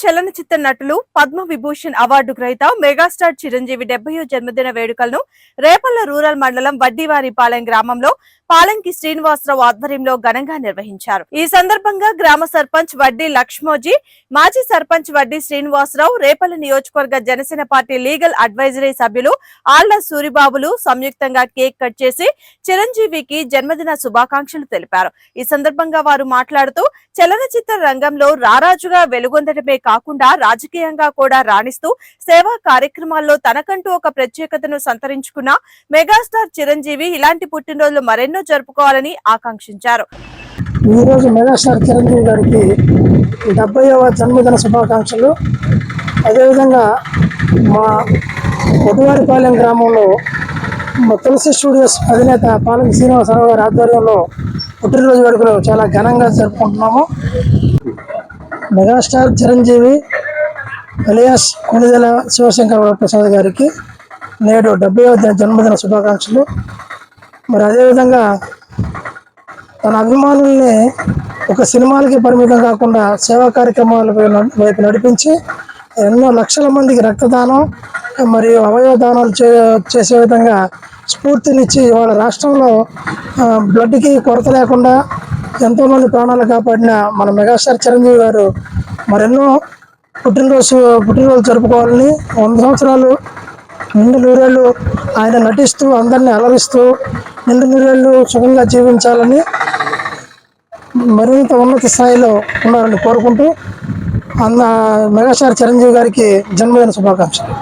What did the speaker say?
చలనచిత్ర నటులు పద్మ విభూషణ్ అవార్డు గ్రహీత మెగాస్టార్ చిరంజీవి డెబ్బయో జన్మదిన వేడుకలను రేపల్ల రూరల్ మండలం వడ్డీవారిపాలెం గ్రామంలో పాలంకి శ్రీనివాసరావు ఆధ్వర్యంలో ఘనంగా నిర్వహించారు. ఈ సందర్భంగా గ్రామ సర్పంచ్ వడ్డీ లక్ష్మోజీ మాజీ సర్పంచ్ వడ్డీ శ్రీనివాసరావు రేపల నియోజకవర్గ జనసేన పార్టీ లీగల్ అడ్వైజరీ సభ్యులు ఆళ్ళ సూరిబాబులు సంయుక్తంగా కేక్ కట్ చేసి చిరంజీవికి జన్మదిన శుభాకాంక్షలు తెలిపారు. ఈ సందర్భంగా వారు మాట్లాడుతూ చలనచిత్ర రంగంలో రారాజుగా వెలుగొందడమే కాకుండా రాజకీయంగా కూడా రాణిస్తూ సేవా కార్యక్రమాల్లో తనకంటూ ఒక ప్రత్యేకతను సంతరించుకున్న మెగాస్టార్ చిరంజీవి ఇలాంటి పుట్టినరోజులు మరెన్నో జరుపుకోవాలని ఆకాంక్షించారు. ఈ రోజు మెగాస్టార్ చిరంజీవి గారికి డెబ్బైవ జన్మదిన శుభాకాంక్షలు. అదేవిధంగా మా కొట్టువారిపాలెం గ్రామంలో మా తులసి స్టూడియోస్ అధినేత పాలెం శ్రీనివాసరావు గారి ఆధ్వర్యంలో పుట్టినరోజు వేడుకలు చాలా ఘనంగా జరుపుకుంటున్నాము. మెగాస్టార్ చిరంజీవి అలియాస్ కొనిదెల శివశంకర ప్రసాద్ గారికి నేడు డెబ్బైవ జన్మదిన శుభాకాంక్షలు. మరి అదేవిధంగా తన అభిమానుల్ని ఒక సినిమాలకి పరిమితం కాకుండా సేవా కార్యక్రమాల వైపు- నడిపించి ఎన్నో లక్షల మందికి రక్తదానం మరియు అవయవ దానాలు చే చేసే విధంగా స్ఫూర్తినిచ్చి వాళ్ళ రాష్ట్రంలో బ్లడ్కి కొరత లేకుండా ఎంతోమంది ప్రాణాలు కాపాడిన మన మెగాస్టార్ చిరంజీవి గారు మరెన్నో పుట్టినరోజు పుట్టినరోజు జరుపుకోవాలని వంద సంవత్సరాలు నిండు నూరేళ్ళు ఆయన నటిస్తూ అందరినీ అలరిస్తూ నిండు నూరేళ్ళు సుఖంగా జీవించాలని మరింత ఉన్నత స్థాయిలో ఉన్నారని కోరుకుంటూ అన్న మెగాస్టార్ చిరంజీవి గారికి జన్మదిన శుభాకాంక్షలు.